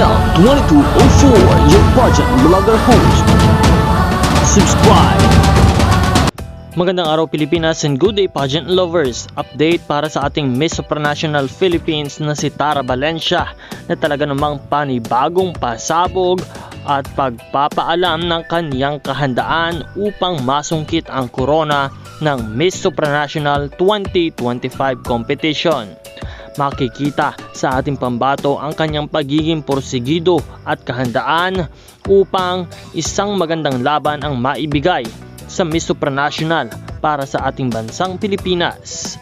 Nel 2204, your pageant vlogger host. Subscribe. Magandang araw Pilipinas and good day pageant lovers. Update para sa ating Miss Supranational Philippines na si Tara Valencia na talaga namang panibagong pasabog at pagpapaalam ng kaniyang kahandaan upang masungkit ang corona ng Miss Supranational 2025 competition. Makikita sa ating pambato ang kanyang pagiging porsigido at kahandaan upang isang magandang laban ang maibigay sa Miss Supranational para sa ating bansang Pilipinas.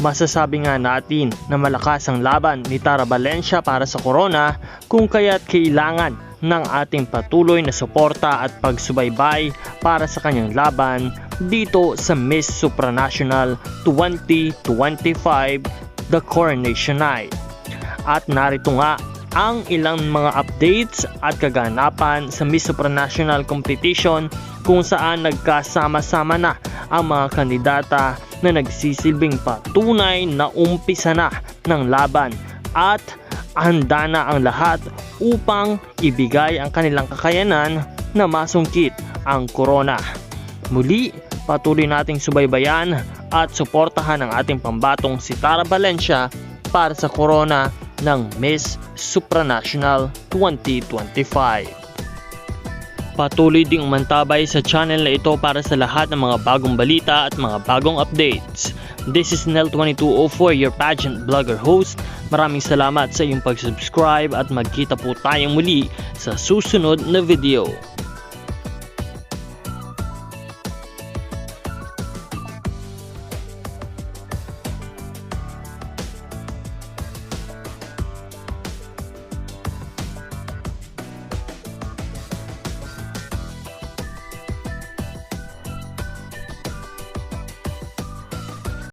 Masasabi nga natin na malakas ang laban ni Tara Valencia para sa corona kung kaya't kailangan ng ating patuloy na suporta at pagsubaybay para sa kanyang laban dito sa Miss Supranational 2025 The Coronation Night. At narito nga ang ilang mga updates at kaganapan sa Miss Supranational Competition kung saan nagkasama-sama na ang mga kandidata na nagsisilbing patunay na umpisa na ng laban at handa na ang lahat upang ibigay ang kanilang kakayanan na masungkit ang corona. Muli, patuloy nating subaybayan at suportahan ang ating pambatong si Tara Valencia para sa corona ng Miss Supranational 2025. Patuloy ding umantabay sa channel na ito para sa lahat ng mga bagong balita at mga bagong updates. This is Nel2204, your pageant blogger host. Maraming salamat sa iyong pag-subscribe at magkita po tayong muli sa susunod na video.